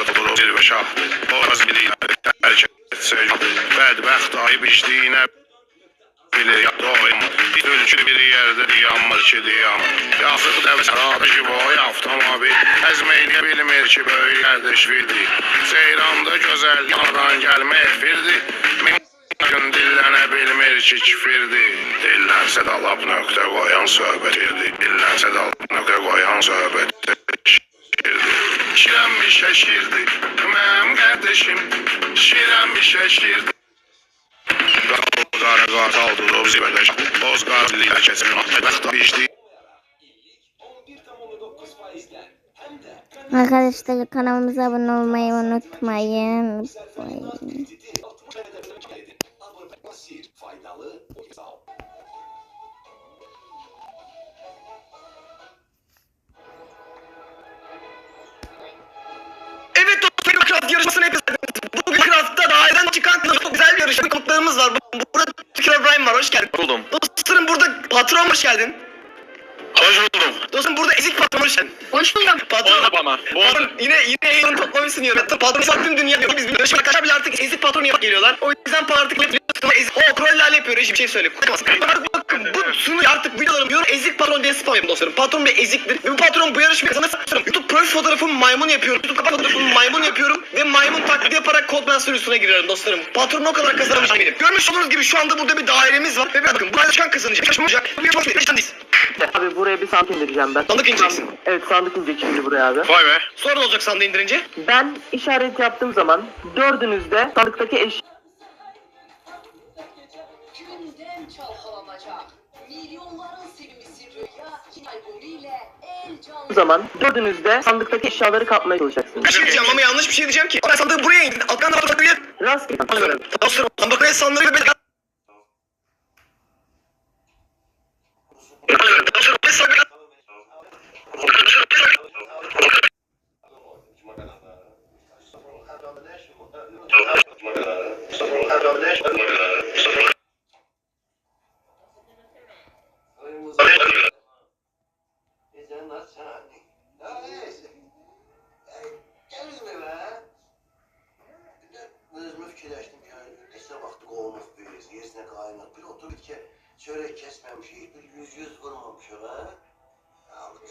Dartılır bir şah. Boğaz biliyle terk etse Bədbəxt ayıb içdiyinə bilir doyum. Ülkü bir yerde yanmır ki diyam Yazık devsarabı ki boy avtomobil Ezmeyliye bilmir ki böyledir şvidi Seyranda güzel yanadan gelme firdi. Min gün dillene bilmir ki kifirdi Dillense dalap nökte koyan söhbetirdi Dillense dalap nökte koyan söhbetirdi Şiren bir şaşırdı Mem kardeşim Şiren bir şaşırdı Qara qartal durub zibələş Boz içdi 11,9 faizden hem de Arkadaşlar kanalımıza abone olmayı unutmayın. Bye. Craft yarışmasına hepiniz Bugün Craft'ta daireden çıkan çok güzel bir yarışma konuklarımız var. Bu- Burada Kira Brian var hoş geldin. Buldum. Dostlarım burada patron hoş geldin. Hoş buldum. Dostum burada ezik patron hoş geldin. Hoş buldum. Patron. Oldu bana. Patron yine yine yayını toplamışsın ya. Patron sattığın dünya diyor. Biz bir yarışma arkadaşlar bile artık ezik patron yapıp geliyorlar. O yüzden artık ne biliyorsun? Ezik. O trolllerle yapıyor. Hiçbir şey söyle. Artık bakın bu sunu artık videolarım diyorum. Ezik patron diye spam yapın dostlarım. Patron bir eziktir. Ve bu patron bu yarışmayı kazanırsa fotoğrafımı maymun yapıyorum. YouTube kapak fotoğrafımı maymun yapıyorum. Ve maymun taklidi yaparak Codemaster üstüne giriyorum dostlarım. Patron o kadar kazanmış benim. Görmüş olduğunuz gibi şu anda burada bir dairemiz var. Ve bakın bu yarışan kazanacak. Yarışandayız. Abi buraya bir sandık indireceğim ben. Sandık indireceksin. Evet sandık inecek şimdi buraya abi. Vay be. Sonra ne olacak sandığı indirince? Ben işaret yaptığım zaman dördünüz de sandıktaki eş gündem çalkalanacak. Milyonların sevimlisi Rüya canlı. zaman dördünüz de sandıktaki eşyaları kapmaya çalışacaksınız. Bir şey diyeceğim ama yanlış bir şey diyeceğim ki. Ben sandığı buraya indirdin. Alttan da bakıyor. Rastgele. Dostlarım sandık buraya sandığı ve ben... Dostlarım, buraya sandığı- Özümü fikirləşdim ki, neçə vaxt qovmuq böyüyüz, yesinə qaynaq. Bir oturub ki, çörək kəsməmişik, bir yüz yüz vurmamışıq, hə?